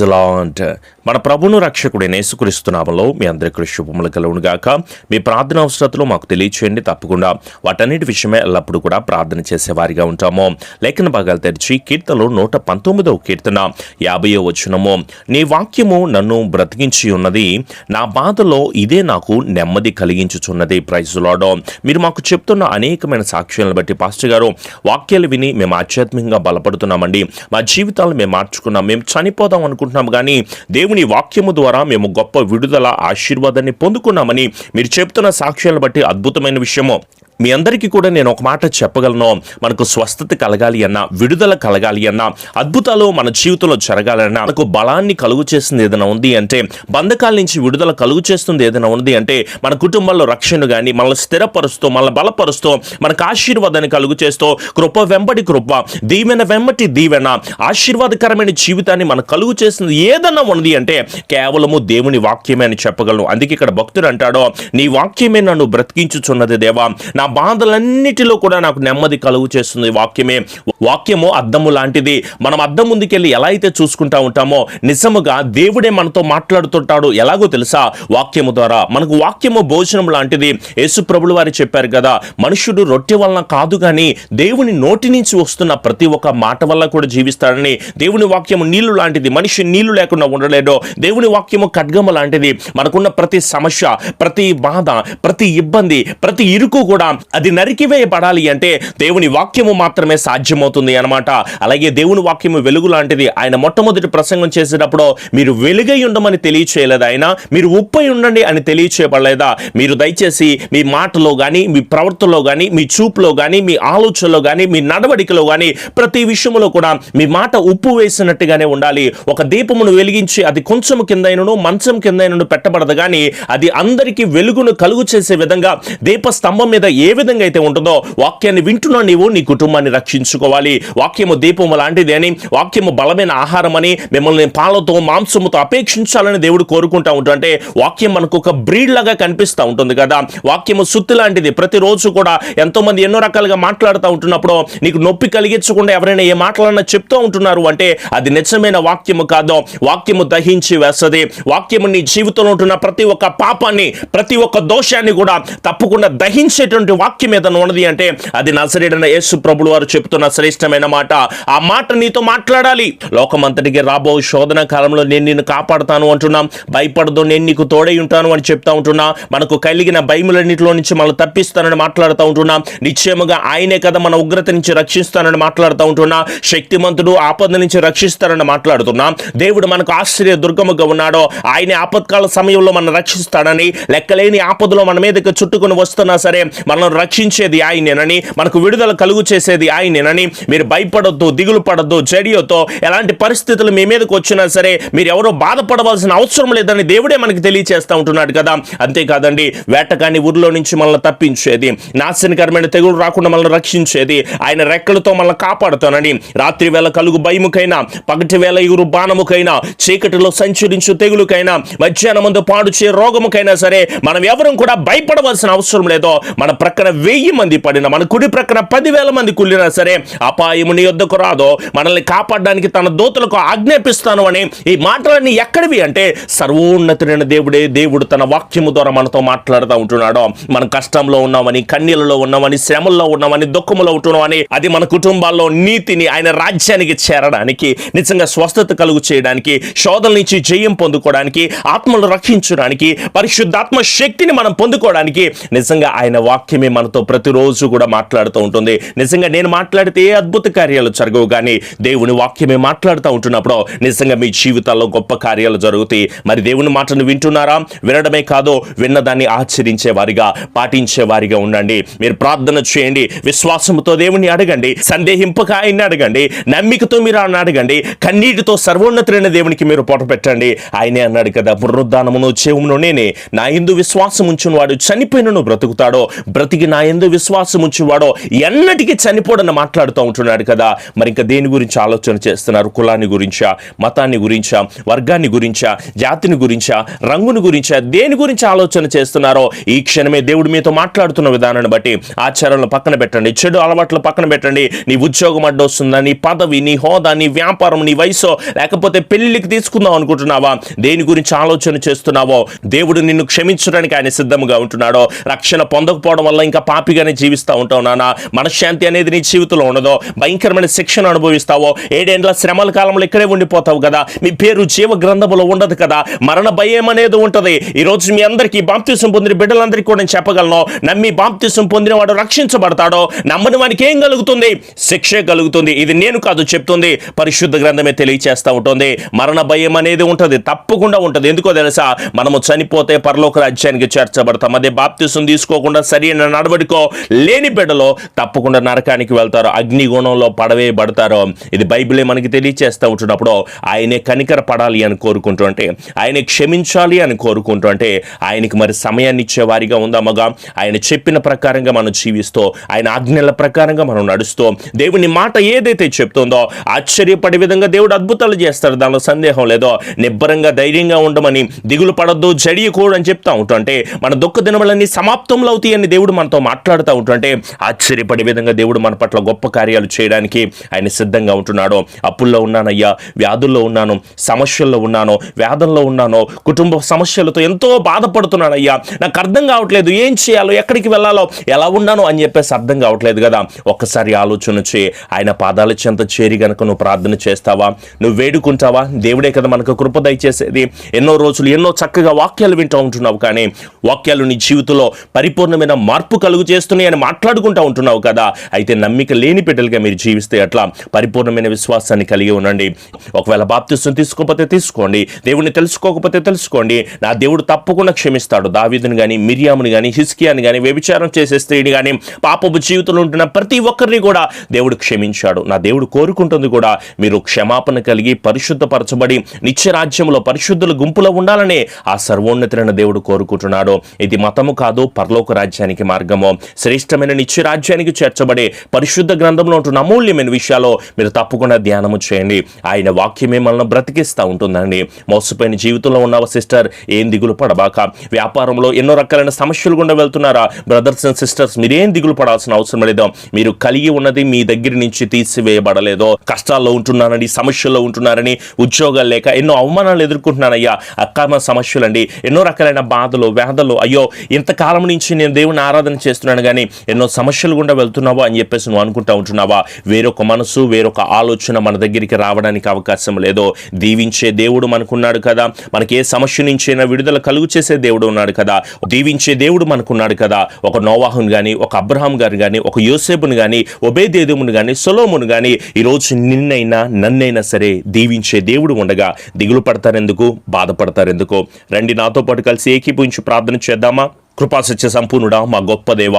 Learnt మన ప్రభును రక్షకుడైన యేసుక్రీస్తునామలో మీ అందరికీ శుభములు కలుగును గాక మీ ప్రార్థన అవసరతలు మాకు తెలియచేయండి తప్పకుండా. వాటన్నిటి విషయమే ఎల్లప్పుడూ కూడా ప్రార్థన చేసేవారిగా ఉంటాము. లేఖన భాగాలు తెరిచి కీర్తనలో నూట పంతొమ్మిదవ కీర్తన యాభయో వచనము. నీ వాక్యము నన్ను బ్రతికించి ఉన్నది. నా బాధలో ఇదే నాకు నెమ్మది కలిగించుచున్నది. ప్రైజులాడో. మీరు మాకు చెప్తున్న అనేకమైన సాక్ష్యాలను బట్టి పాస్టర్ గారు వాక్యాలు విని మేము ఆధ్యాత్మికంగా బలపడుతున్నామండి. మా జీవితాలు మేము మార్చుకున్నాం. మేము చనిపోదాం అనుకుంటున్నాం కానీ దేవుని వాక్యము ద్వారా మేము గొప్ప విడుదల ఆశీర్వాదాన్ని పొందుకున్నామని మీరు చెప్తున్న సాక్ష్యాలను బట్టి అద్భుతమైన విషయము. మీ అందరికీ కూడా నేను ఒక మాట చెప్పగలను. మనకు స్వస్థత కలగాలి అన్నా విడుదల కలగాలి అన్నా అద్భుతాలు మన జీవితంలో జరగాలన్నా మనకు బలాన్ని కలుగు చేస్తుంది ఏదైనా ఉంది అంటే బంధకాల నుంచి విడుదల కలుగు చేస్తుంది ఏదైనా ఉంది అంటే మన కుటుంబంలో రక్షణ కానీ మనల్ని స్థిరపరుస్తూ మనల్ని బలపరుస్తూ మనకు ఆశీర్వాదాన్ని కలుగు చేస్తూ కృప వెంబడి కృప దీవెన వెంబటి దీవెన ఆశీర్వాదకరమైన జీవితాన్ని మనకు కలుగు చేస్తుంది ఏదన్నా ఉంది అంటే కేవలము దేవుని వాక్యమే అని చెప్పగలను. అందుకే ఇక్కడ భక్తుడు అంటాడో నీ వాక్యమే నన్ను బ్రతికించుచున్నది దేవా. నా బాధలన్నిటిలో కూడా నాకు నెమ్మది కలుగు చేస్తుంది వాక్యమే. వాక్యము అద్దము లాంటిది. మనం అద్దం ముందుకెళ్ళి ఎలా అయితే చూసుకుంటా ఉంటామో నిజముగా దేవుడే మనతో మాట్లాడుతుంటాడు. ఎలాగో తెలుసా? వాక్యము ద్వారా. మనకు వాక్యము భోజనం లాంటిది. యేసుప్రభులు వారు చెప్పారు కదా మనుషుడు రొట్టె వలన కాదు కానీ దేవుని నోటి నుంచి వస్తున్న ప్రతి ఒక్క మాట వల్ల కూడా జీవిస్తాడని. దేవుని వాక్యము నీళ్ళు లాంటిది. మనిషి నీళ్ళు లేకుండా ఉండలేడో. దేవుని వాక్యము ఖడ్గము లాంటిది. మనకున్న ప్రతి సమస్య ప్రతి బాధ ప్రతి ఇబ్బంది ప్రతి ఇరుకు కూడా అది నరికివేయబడాలి అంటే దేవుని వాక్యము మాత్రమే సాధ్యమవుతుంది అన్నమాట. అలాగే దేవుని వాక్యము వెలుగు లాంటిది. ఆయన మొట్టమొదటి ప్రసంగం చేసేటప్పుడు మీరు వెలుగై ఉండమని తెలియచేయలేదు ఆయన? మీరు ఉప్పై ఉండండి అని తెలియచేయబడలేదా? మీరు దయచేసి మీ మాటలో కానీ మీ ప్రవర్తనలో కానీ మీ చూపులో కానీ మీ ఆలోచనలో కానీ మీ నడవడికలో కానీ ప్రతి విషయంలో కూడా మీ మాట ఉప్పు వేసినట్టుగానే ఉండాలి. ఒక దీపమును వెలిగించి అది కొంచెం కిందైనను మంచం కిందైనను పెట్టబడదు. కానీ అది అందరికీ వెలుగును కలుగు చేసే విధంగా దీప స్తంభం మీద ఏ విధంగా అయితే ఉంటుందో వాక్యాన్ని వింటున్నా నీవు నీ కుటుంబాన్ని రక్షించుకోవాలి. వాక్యము దీపము లాంటిది అని వాక్యము బలమైన ఆహారం అని మిమ్మల్ని పాలతో మాంసముతో అపేక్షించాలని దేవుడు కోరుకుంటా ఉంటుంటే వాక్యం మనకు ఒక బ్రీడ్ లాగా కనిపిస్తూ ఉంటుంది కదా. వాక్యము సుత్తి లాంటిది. ప్రతిరోజు కూడా ఎంతోమంది ఎన్నో రకాలుగా మాట్లాడుతూ ఉంటున్నప్పుడు నీకు నొప్పి కలిగించకుండా ఎవరైనా ఏ మాటలన్నా చెప్తూ ఉంటున్నారు అంటే అది నిజమైన వాక్యము కాదు. వాక్యము దహించి వేస్తుంది వాక్యము నీ జీవితంలో ఉంటున్న ప్రతి ఒక్క పాపాన్ని ప్రతి ఒక్క దోషాన్ని కూడా తప్పకుండా దహించేటువంటి వాక్యం ఏదైనా ఉన్నది అంటే అది నసరేడన యేసు ప్రభులు వారు చెప్తున్న శ్రేష్టమైన మాట. ఆ మాట నీతో మాట్లాడాలి. లోకమంతటికి రాబో శోధన కాలంలో నేను నిన్ను కాపాడుతాను అంటున్నాం. భయపడదు నేను నీకు తోడై ఉంటాను అని చెప్తా ఉంటున్నా. మనకు కలిగిన భయములన్నింటిలో నుంచి మనం తప్పిస్తానని మాట్లాడుతూ ఉంటున్నా. నిశ్చయముగా ఆయనే కదా మన ఉగ్రత నుంచి రక్షిస్తానని మాట్లాడుతూ ఉంటున్నా. శక్తిమంతుడు ఆపద నుంచి రక్షిస్తానని మాట్లాడుతున్నాం. దేవుడు మనకు ఆశ్చర్య దుర్గముగా ఉన్నాడో ఆయనే ఆపత్కాల సమయంలో మనం రక్షిస్తాడని లెక్కలేని ఆపదలో మన మీదకి చుట్టుకొని వస్తున్నా సరే మనల్ని రక్షించేది ఆయనేనని మనకు విడుదల కలుగు చేసేది ఆయనేనని మీరు భయపడొద్దు దిగులు పడొద్దు జడియొద్దు ఎలాంటి పరిస్థితులు మీ మీదకి వచ్చినా సరే మీరు ఎవరో బాధపడవలసిన అవసరం లేదని దేవుడే మనకి తెలియచేస్తూ ఉంటున్నాడు కదా. అంతేకాదండి వేటకాని ఊర్లో నుంచి మనల్ని తప్పించేది నాశనకరమైన తెగులు రాకుండా మనల్ని రక్షించేది ఆయన రెక్కలతో మనల్ని కాపాడుతానని రాత్రి వేళ కలుగు భయముకైనా పగటి వేళ ఇగురు బాణముకైనా చీకటిలో సంచరించు తెగులుకైనా మధ్యాహ్నం ముందు పాడుచే రోగముకైనా సరే మనం ఎవరం కూడా భయపడవలసిన అవసరం లేదో మన ప్రక్కన వెయ్యి మంది పడిన మన కుడి ప్రక్కన పదివేల మంది కుళ్ళినా సరే అపాయము నీ యొద్దకు రాదో మనల్ని కాపాడడానికి తన దూతలకు ఆజ్ఞాపిస్తాను అని ఈ మాటలన్నీ ఎక్కడివి అంటే సర్వోన్నతుడైన దేవుడే దేవుడు తన వాక్యము ద్వారా మనతో మాట్లాడుతూ ఉంటున్నాడు. మన కష్టంలో ఉన్నామని కన్నీళ్ళలో ఉన్నామని శ్రమల్లో ఉన్నామని దుఃఖములో ఉంటున్నామని అది మన కుటుంబాల్లో నీతిని ఆయన రాజ్యానికి చేరడానికి నిజంగా స్వస్థత కలుగు చేయడానికి శోధన నుంచి జయం పొందుకోవడానికి ఆత్మలు రక్షించడానికి పరిశుద్ధాత్మ శక్తిని మనం పొందుకోవడానికి నిజంగా ఆయన వాక్యం వాక్యమే మనతో ప్రతిరోజు కూడా మాట్లాడుతూ ఉంటుంది. నిజంగా నేను మాట్లాడితే ఏ అద్భుత కార్యాలు జరగవు. కానీ దేవుని వాక్యమే మాట్లాడుతూ ఉంటున్నప్పుడు నిజంగా మీ జీవితాల్లో గొప్ప కార్యాలు జరుగుతాయి. మరి దేవుని మాటను వింటున్నారా? వినడమే కాదు విన్నదాన్ని ఆచరించే వారిగా పాటించే వారిగా ఉండండి. మీరు ప్రార్థన చేయండి. విశ్వాసంతో దేవుని అడగండి. సందేహింపక ఆయన్ని అడగండి. నమ్మికతో మీరు ఆయన అడగండి. కన్నీటితో సర్వోన్నతులైన దేవునికి మీరు పొట పెట్టండి. ఆయనే అన్నాడు కదా పునరుద్ధానమును చెవును నేనే. నా ఇందు విశ్వాసం ఉంచిన వాడు చనిపోయినను బ్రతుకుతాడో బ్రతుకు బ్రతికి నా ఎందు విశ్వాసం ఉంచేవాడో ఎన్నటికీ చనిపోడని మాట్లాడుతూ ఉంటున్నాడు కదా. మరి ఇంకా దేని గురించి ఆలోచన చేస్తున్నారు? కులాన్ని గురించా? మతాన్ని గురించా? వర్గాన్ని గురించా? జాతిని గురించా? రంగుని గురించా? దేని గురించి ఆలోచన చేస్తున్నారో? ఈ క్షణమే దేవుడు మీతో మాట్లాడుతున్న విధానాన్ని బట్టి ఆచారాలను పక్కన పెట్టండి. చెడు అలవాట్లు పక్కన పెట్టండి. నీ ఉద్యోగం అడ్డొస్తుందా? నీ పదవి నీ హోదా నీ వ్యాపారం నీ వయసు లేకపోతే పెళ్ళికి తీసుకుందాం అనుకుంటున్నావా? దేని గురించి ఆలోచన చేస్తున్నావో? దేవుడు నిన్ను క్షమించడానికి ఆయన సిద్ధంగా ఉంటున్నాడో? రక్షణ పొందకపోవడం వల్ల ఇంకా పాపిగానే జీవిస్తూ ఉంటావు నాన్న మనశ్శాంతి అనేది నీ జీవితంలో ఉండదో. భయంకరమైన శిక్షణ అనుభవిస్తావో. ఏడేండ్ల శ్రమల కాలంలో ఇక్కడే ఉండిపోతావు కదా. మీ పేరు జీవ గ్రంథములో ఉండదు కదా. మరణ భయం అనేది ఉంటుంది. ఈ రోజు మీ అందరికీ బాప్తిసం పొందిన బిడ్డలందరికీ కూడా నేను చెప్పగలను. నమ్మి బాప్తిసం పొందిన వాడు రక్షించబడతాడో నమ్మని వానికి ఏం కలుగుతుంది? శిక్ష కలుగుతుంది. ఇది నేను కాదు చెప్తుంది. పరిశుద్ధ గ్రంథమే తెలియచేస్తూ ఉంటుంది. మరణ భయం అనేది ఉంటుంది. తప్పకుండా ఉంటుంది. ఎందుకో తెలుసా? మనము చనిపోతే పరలోక రాజ్యానికి చేర్చబడతాం. అదే బాప్తిసం తీసుకోకుండా సరైన నడవడికో. లేని బిడ్డలో తప్పకుండా నరకానికి వెళ్తారు. అగ్నిగుణంలో పడవేయబడతారు. ఇది బైబిలే మనకి తెలియచేస్తూ ఉంటున్నప్పుడు ఆయనే కనికర పడాలి అని కోరుకుంటుంటే ఆయన క్షమించాలి అని కోరుకుంటుంటే ఆయనకి మరి సమయాన్ని ఇచ్చేవారిగా ఉందామగా ఆయన చెప్పిన ప్రకారంగా మనం జీవిస్తూ ఆయన ఆజ్ఞల ప్రకారంగా మనం నడుస్తూ దేవుని మాట ఏదైతే చెప్తుందో ఆశ్చర్యపడే విధంగా దేవుడు అద్భుతాలు చేస్తాడు. దానిలో సందేహం లేదో నిబ్బరంగా ధైర్యంగా ఉండమని దిగులు పడద్దు జడియకూడదు అని చెప్తా ఉంటుంటే మన దుఃఖ దినములన్నీ సమాప్తంలో అవుతాయని దేవుడు దేవుడు మనతో మాట్లాడుతూ ఉంటుంటే ఆశ్చర్యపడే విధంగా దేవుడు మన పట్ల గొప్ప కార్యాలు చేయడానికి ఆయన సిద్ధంగా ఉంటున్నాడు. అప్పుల్లో ఉన్నానయ్యా వ్యాధుల్లో ఉన్నాను సమస్యల్లో ఉన్నాను వ్యాధంలో ఉన్నాను కుటుంబ సమస్యలతో ఎంతో బాధపడుతున్నానయ్యా. నాకు అర్థం కావట్లేదు ఏం చేయాలో ఎక్కడికి వెళ్ళాలో ఎలా ఉన్నానో అని చెప్పేసి అర్థం కావట్లేదు కదా. ఒక్కసారి ఆలోచన చేయి ఆయన పాదాల చెంత చేరి గనక నువ్వు ప్రార్థన చేస్తావా? నువ్వు వేడుకుంటావా? దేవుడే కదా మనకు కృప దయచేసేది. ఎన్నో రోజులు ఎన్నో చక్కగా వాక్యాలు వింటూ ఉంటున్నావు కానీ వాక్యాలు నీ జీవితంలో పరిపూర్ణమైన మార్పు కలుగు చేస్తున్నాయి అని మాట్లాడుకుంటూ ఉంటున్నావు కదా. అయితే నమ్మిక లేని బిడ్డలుగా మీరు జీవిస్తే అట్లా పరిపూర్ణమైన విశ్వాసాన్ని కలిగి ఉండండి. ఒకవేళ బాప్తిస్తుని తీసుకోకపోతే తీసుకోండి. దేవుడిని తెలుసుకోకపోతే తెలుసుకోండి. నా దేవుడు తప్పకుండా క్షమిస్తాడు. దావీదుని కానీ మిరియాముని కానీ హిస్కియాని కానీ వ్యభిచారం చేసే స్త్రీని కానీ పాపపు జీవితంలో ఉంటున్న ప్రతి ఒక్కరిని కూడా దేవుడు క్షమించాడు. నా దేవుడు కోరుకుంటుంది కూడా మీరు క్షమాపణ కలిగి పరిశుద్ధపరచబడి నిత్యరాజ్యంలో పరిశుద్ధుల గుంపులో ఉండాలనే ఆ సర్వోన్నతులైన దేవుడు కోరుకుంటున్నాడు. ఇది మతము కాదు పరలోక రాజ్యానికి మార్గము. శ్రేష్టమైన నిత్య రాజ్యానికి చేర్చబడే పరిశుద్ధ గ్రంథంలో ఉంటున్న అమూల్యమైన విషయాలు మీరు తప్పకుండా ధ్యానము చేయండి. ఆయన వాక్యమే మనల్ని బ్రతికిస్తూ ఉంటుందండి. మోసపోయిన జీవితంలో ఉన్న సిస్టర్? ఏం దిగులు పడబాక. వ్యాపారంలో ఎన్నో రకాలైన సమస్యలు గుండా వెళ్తున్నారా? బ్రదర్స్ అండ్ సిస్టర్స్ మీరేం దిగులు పడాల్సిన అవసరం లేదు మీరు కలిగి ఉన్నది మీ దగ్గర నుంచి తీసివేయబడలేదో. కష్టాల్లో ఉంటున్నారని సమస్యల్లో ఉంటున్నారని ఉద్యోగాలు లేక ఎన్నో అవమానాలు ఎదుర్కొంటున్నానయ్యా అక్రమ సమస్యలండి. ఎన్నో రకాలైన బాధలు వ్యాధులు. అయ్యో ఇంతకాలం నుంచి నేను దేవుని ఆరాధన చేస్తున్నాను కానీ ఎన్నో సమస్యలు గుండా వెళ్తున్నావా అని చెప్పేసి నువ్వు అనుకుంటా ఉంటున్నావా? వేరొక మనసు వేరొక ఆలోచన మన దగ్గరికి రావడానికి అవకాశం లేదో? దీవించే దేవుడు మనకున్నాడు కదా. మనకి ఏ సమస్య నుంచైనా విడుదల కలుగు చేసే దేవుడు ఉన్నాడు కదా. దీవించే దేవుడు మనకున్నాడు కదా. ఒక నోవాహును కానీ ఒక అబ్రహాం గారు కానీ ఒక యోసేపును కానీ ఒబేదేదుముని కానీ సొలోమును కానీ ఈరోజు నిన్నైనా నన్నైనా సరే దీవించే దేవుడు ఉండగా దిగులు పడతారెందుకు? బాధపడతారెందుకు? రండి నాతో పాటు కలిసి ఏకీభవించి ప్రార్థన చేద్దామా? కృపాసత్య సంపూర్ణుడా మా గొప్ప దేవ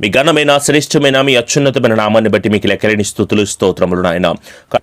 మీ ఘనమైన శ్రేష్టమైన మీ అత్యున్నతమైన నామాన్ని బట్టి మీకు లెక్కలేని స్థుతులు స్తోత్రములు నాయన.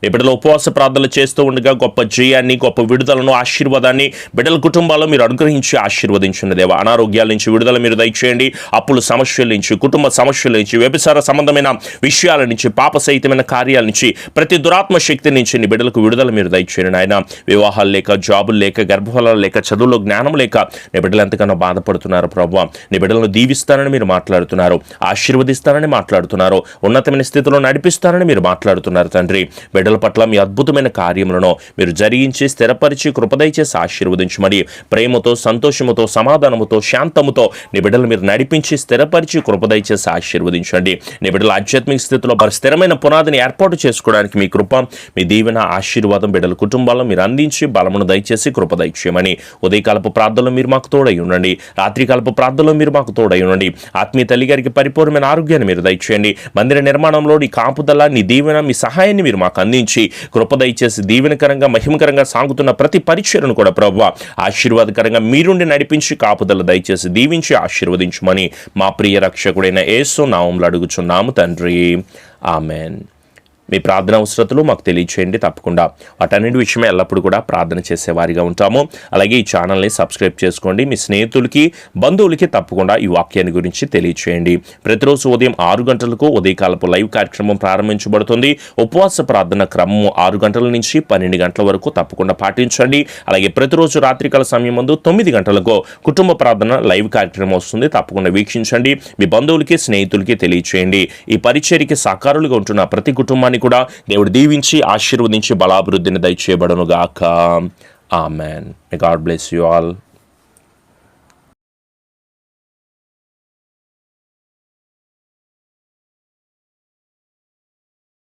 ఇప్పటిలో ఉపవాస ప్రార్థనలు చేస్తూ ఉండగా గొప్ప జయాన్ని గొప్ప విడుదలను ఆశీర్వాదాన్ని బిడ్డల కుటుంబాల్లో మీరు అనుగ్రహించి ఆశీర్వదించిన దేవ. అనారోగ్యాల నుంచి విడుదల మీరు దయచేయండి అప్పుల సమస్యల నుంచి కుటుంబ సమస్యల నుంచి వ్యభిసార సంబంధమైన విషయాల నుంచి పాప సహితమైన కార్యాల నుంచి ప్రతి దురాత్మ శక్తి నుంచి నీ బిడ్డలకు విడుదల మీరు దయచేయండి నాయన. వివాహాలు లేక జాబులు లేక గర్భఫలాలు లేక చదువులో జ్ఞానం లేక నీ బిడ్డలు ఎంతగానో బాధపడుతున్నారు ప్రభావ నీ బిడ్డలను దీవిస్తానని మీరు మాట్లాడుతున్నారు ఆశీర్వదిస్తానని మాట్లాడుతున్నారు ఉన్నతమైన స్థితిలో నడిపిస్తానని మీరు మాట్లాడుతున్నారు తండ్రి. బిడ్డల పట్ల మీ అద్భుతమైన కార్యములను మీరు జరిగించి స్థిరపరిచి కృపదయచేసి ఆశీర్వదించమని ప్రేమతో సంతోషముతో సమాధానముతో శాంతముతో నీ బిడ్డలు మీరు నడిపించి స్థిరపరిచి కృపదయచేసి ఆశీర్వదించండి నీ బిడ్డల ఆధ్యాత్మిక స్థితిలో వారి స్థిరమైన పునాదిని ఏర్పాటు చేసుకోవడానికి మీ కృప మీ దీవెన ఆశీర్వాదం బిడ్డల కుటుంబాల్లో మీరు అందించి బలమును దయచేసి కృపదయచేయమని. ఉదయకాలపు ప్రార్థనలో మీరు మాకు తోడై ఉండండి. రాత్రికాలపు ప్రార్థనలో మీరు మాకు తోడై ఉండండి ఆత్మీయ తల్లి గారికి పరిపూర్ణమైన ఆరోగ్యాన్ని మీరు దయచేయండి. మందిర నిర్మాణంలో నీ కాపుదల నీ దీవెన మీ సహాయాన్ని మీరు మాకు అందించి కృప దయచేసి దీవెనకరంగా మహిమకరంగా సాగుతున్న ప్రతి పరీక్షలను కూడా ప్రభావ ఆశీర్వాదకరంగా మీరుండి నడిపించి కాపుదల దయచేసి దీవించి ఆశీర్వదించమని మా ప్రియ రక్షకుడైన ఏసు నామంలో అడుగుచున్నాము తండ్రి. ఆమెన్. మీ ప్రార్థన అవసరతలు మాకు తెలియచేయండి తప్పకుండా. వాటన్నిటి విషయమే ఎల్లప్పుడూ కూడా ప్రార్థన చేసేవారిగా ఉంటాము. అలాగే ఈ ఛానల్ని సబ్స్క్రైబ్ చేసుకోండి. మీ స్నేహితులకి బంధువులకి తప్పకుండా ఈ వాక్యాన్ని గురించి తెలియచేయండి. ప్రతిరోజు ఉదయం ఆరు గంటలకు ఉదయకాలపు లైవ్ కార్యక్రమం ప్రారంభించబడుతుంది. ఉపవాస ప్రార్థన క్రమం ఆరు గంటల నుంచి పన్నెండు గంటల వరకు తప్పకుండా పాటించండి. అలాగే ప్రతిరోజు రాత్రికాల సమయం ముందు తొమ్మిది గంటలకు కుటుంబ ప్రార్థన లైవ్ కార్యక్రమం వస్తుంది. తప్పకుండా వీక్షించండి. మీ బంధువులకి స్నేహితులకి తెలియచేయండి. ఈ పరిచయకి సాకారులుగా ఉంటున్న ప్రతి కుటుంబాన్ని కూడా దేవుడు దీవించి ఆశీర్వదించి బలాభివృద్ధిని దయచేయబడను గాక amen may God bless you all